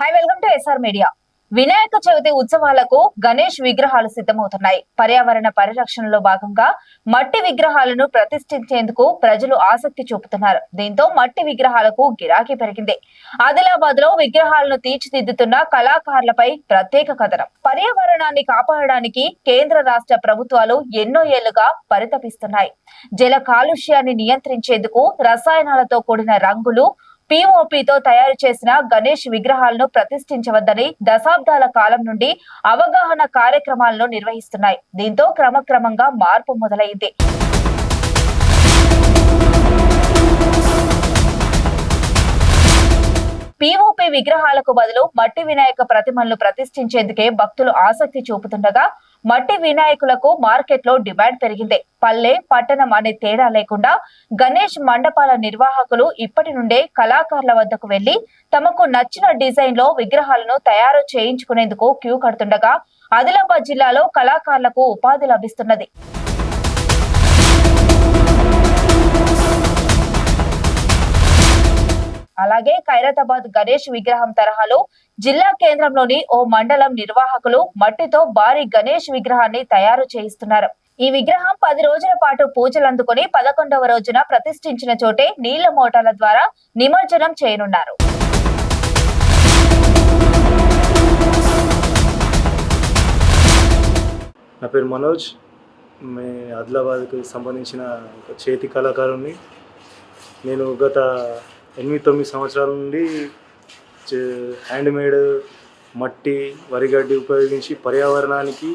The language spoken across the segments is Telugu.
Hi welcome to SR media Vinayaka Chavithi ఉత్సవాలకు గణేష్ విగ్రహాలు సిద్ధమవుతున్నాయి. పర్యావరణ పరిరక్షణలో భాగంగా మట్టి విగ్రహాలను ప్రతిష్ఠించేందుకు ప్రజలు ఆసక్తి చూపుతున్నారు. దీంతో మట్టి విగ్రహాలకు గిరాకీ పెరిగింది. ఆదిలాబాద్లో విగ్రహాలను తీర్చిదిద్దుతున్న కళాకారులపై ప్రత్యేక కథనం. పర్యావరణాన్ని కాపాడడానికి కేంద్ర రాష్ట్ర ప్రభుత్వాలు ఎన్నో ఏళ్ళుగా పరితపిస్తున్నాయి. జల కాలుష్యాన్ని నియంత్రించేందుకు రసాయనాలతో కూడిన రంగులు పిఓపితో తయారు చేసిన గణేష్ విగ్రహాలను ప్రతిష్ఠించవద్దని దశాబ్దాల కాలం నుండి అవగాహన కార్యక్రమాలను నిర్వహిస్తున్నాయి. దీంతో క్రమక్రమంగా మార్పు మొదలైంది. పిఓపి విగ్రహాలకు బదులు మట్టి వినాయక ప్రతిమలను ప్రతిష్ఠించేందుకే భక్తులు ఆసక్తి చూపుతుండగా మట్టి వినాయకులకు మార్కెట్లో డిమాండ్ పెరిగింది. పల్లె పట్టణం అనే తేడా లేకుండా గణేష్ మండపాల నిర్వాహకులు ఇప్పటి నుండే కళాకారుల వద్దకు వెళ్ళి తమకు నచ్చిన డిజైన్లో విగ్రహాలను తయారు చేయించుకునేందుకు క్యూ కడుతుండగా ఆదిలాబాద్ జిల్లాలో కళాకారులకు ఉపాధి లభిస్తున్నది. అలాగే ఖైరతాబాద్ గణేష్ విగ్రహం తరహాలో జిల్లా కేంద్రంలోని ఓ మండలం నిర్వాహకులు మట్టితో భారీ గణేష్ విగ్రహాన్ని తయారు చేయిస్తున్నారు. ఈ విగ్రహం పది రోజుల పాటు పూజలు అందుకుని పదకొండవ రోజున ప్రతిష్ఠించిన చోటే నీళ్ళ మోటార్ల ద్వారా నిమజ్జనం చేయనున్నారు. నా పేరు మనోజ్. మే ఆదిలాబాద్కి సంబంధించిన ఒక చేతి కళాకారుని నేను గత ఎనిమిది తొమ్మిది సంవత్సరాల నుండి హ్యాండ్మేడ్ మట్టి వరిగడ్డి ఉపయోగించి పర్యావరణానికి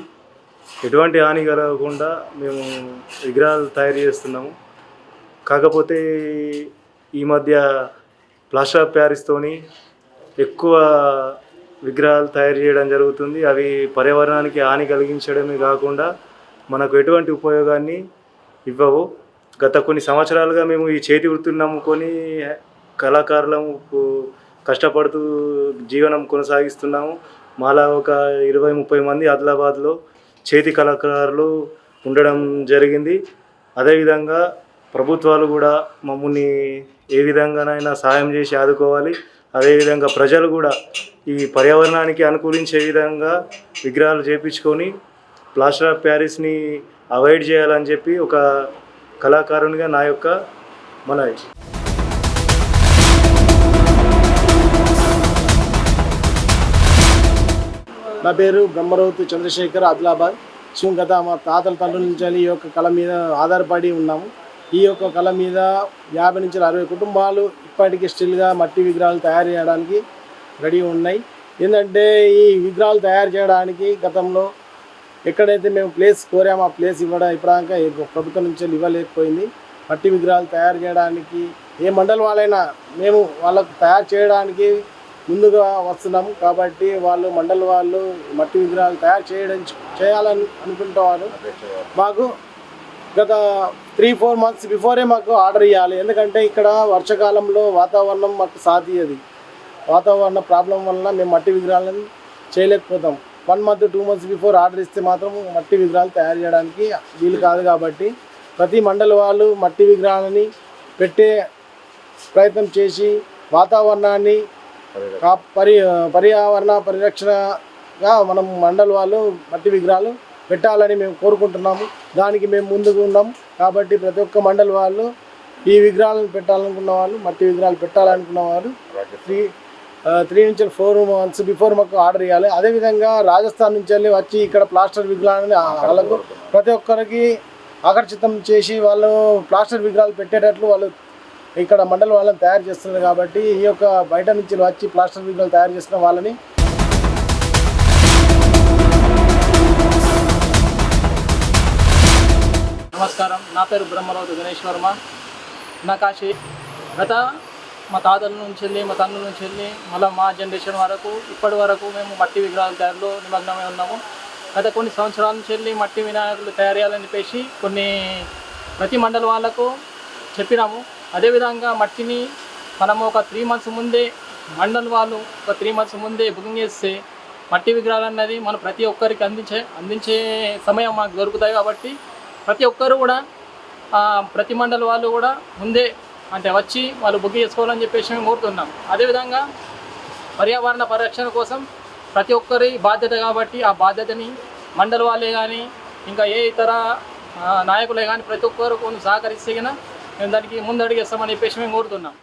ఎటువంటి హాని కలగకుండా మేము విగ్రహాలు తయారు చేస్తున్నాము. కాకపోతే ఈ మధ్య ప్లాస్టర్ ఆఫ్ ప్యారిస్తోని ఎక్కువ విగ్రహాలు తయారు చేయడం జరుగుతుంది. అవి పర్యావరణానికి హాని కలిగించడమే కాకుండా మనకు ఎటువంటి ఉపయోగాన్ని ఇవ్వవు. గత కొన్ని సంవత్సరాలుగా మేము ఈ చేతి వృత్తిని నమ్ముకొని కళాకారులము కష్టపడుతూ జీవనం కొనసాగిస్తున్నాము. మాలా ఒక ఇరవై ముప్పై మంది ఆదిలాబాద్లో చేతి కళాకారులు ఉండడం జరిగింది. అదేవిధంగా ప్రభుత్వాలు కూడా మమ్మల్ని ఏ విధంగానైనా సాయం చేసి ఆదుకోవాలి. అదేవిధంగా ప్రజలు కూడా ఈ పర్యావరణానికి అనుకూలించే విధంగా విగ్రహాలు చేపించుకొని ప్లాస్టర్ ఆఫ్ ప్యారిస్ని అవాయిడ్ చేయాలని చెప్పి ఒక కళాకారునిగా నా యొక్క మనవి. నా పేరు బ్రహ్మరౌతు చంద్రశేఖర్ ఆదిలాబాద్. సో గత మా తాతల తండ్రుల నుంచి ఈ యొక్క కళ మీద ఆధారపడి ఉన్నాము. ఈ యొక్క కళ మీద యాభై నుంచి అరవై కుటుంబాలు ఇప్పటికీ స్టిల్గా మట్టి విగ్రహాలు తయారు చేయడానికి రెడీ ఉన్నాయి. ఏంటంటే ఈ విగ్రహాలు తయారు చేయడానికి గతంలో ఎక్కడైతే మేము ప్లేస్ కోరామో ఆ ప్లేస్ ఇవ్వడం ఇప్పటిదాకా ప్రభుత్వం నుంచి ఇవ్వలేకపోయింది. మట్టి విగ్రహాలు తయారు చేయడానికి ఏ మండలి వాళ్ళైనా మేము వాళ్ళకు తయారు చేయడానికి ముందుగా వస్తున్నాము కాబట్టి వాళ్ళు మండలి వాళ్ళు మట్టి విగ్రహాలు తయారు చేయడం చేయాలని అనుకుంటున్నారు. మాకు గత త్రీ ఫోర్ మంత్స్ బిఫోరే మాకు ఆర్డర్ ఇవ్వాలి ఎందుకంటే ఇక్కడ వర్షాకాలంలో వాతావరణం మాకు సాధియది. వాతావరణ ప్రాబ్లం వలన మేము మట్టి విగ్రహాలను చేయలేకపోతాం. One month two months before order ఇస్తే మాత్రం మట్టి విగ్రహాలు తయారు చేయడానికి వీలు కాదు కాబట్టి ప్రతి మండలి వాళ్ళు మట్టి విగ్రహాలని పెట్టే ప్రయత్నం చేసి వాతావరణాన్ని పరి పర్యావరణ పరిరక్షణగా మనం మండలి వాళ్ళు మట్టి విగ్రహాలు పెట్టాలని మేము కోరుకుంటున్నాము. దానికి మేము ముందుకు ఉన్నాం కాబట్టి ప్రతి ఒక్క మండలి వాళ్ళు ఈ విగ్రహాలను పెట్టాలనుకున్న వాళ్ళు మట్టి విగ్రహాలు పెట్టాలనుకున్న వాళ్ళు త్రీ త్రీ నుంచి ఫోర్ మంత్స్ బిఫోర్ మాకు ఆర్డర్ ఇవ్వాలి. అదేవిధంగా రాజస్థాన్ నుంచి వెళ్ళి వచ్చి ఇక్కడ ప్లాస్టర్ విగ్రహాలని వాళ్ళకు ప్రతి ఒక్కరికి ఆకర్షితం చేసి వాళ్ళు ప్లాస్టర్ విగ్రహాలు పెట్టేటట్లు వాళ్ళు ఇక్కడ మండలి వాళ్ళని తయారు చేస్తున్నారు కాబట్టి ఈ యొక్క బయట నుంచి వచ్చి ప్లాస్టర్ విగ్రహాలు తయారు చేస్తున్న వాళ్ళని నమస్కారం. నా పేరు బ్రహ్మరావు గణేష్ వర్మ. నా కాశీ గత మా తాతల నుంచి వెళ్ళి మా తండ్రుల నుంచి వెళ్ళి మళ్ళీ మా జనరేషన్ వరకు ఇప్పటి వరకు మేము మట్టి విగ్రహాల తయారులో నిమగ్నమై ఉన్నాము. గత కొన్ని సంవత్సరాల నుంచి వెళ్ళి మట్టి వినాయకులు తయారు చేయాలని చెప్పేసి కొన్ని ప్రతి మండలి వాళ్ళకు చెప్పినాము. అదేవిధంగా మట్టిని మనము ఒక త్రీ మంత్స్ ముందే మండలి వాళ్ళు ఒక త్రీ మంత్స్ ముందే బుకింగ్ చేస్తే మట్టి విగ్రహాలు అన్నది మనం ప్రతి ఒక్కరికి అందించే అందించే సమయం మాకు దొరుకుతాయి కాబట్టి ప్రతి ఒక్కరు కూడా ప్రతి మండలి వాళ్ళు కూడా ముందే అంటే వచ్చి వాళ్ళు బుక్ చేసుకోవాలని చెప్పేసి మేము కోరుతున్నాం. అదేవిధంగా పర్యావరణ పరిరక్షణ కోసం ప్రతి ఒక్కరి బాధ్యత కాబట్టి ఆ బాధ్యతని మండలి వాళ్ళే కానీ ఇంకా ఏ ఇతర నాయకులే కానీ ప్రతి ఒక్కరు కొన్ని సహకరిస్తే గిన మేము దానికి ముందడుగేస్తామని చెప్పేసి మేము కోరుతున్నాం.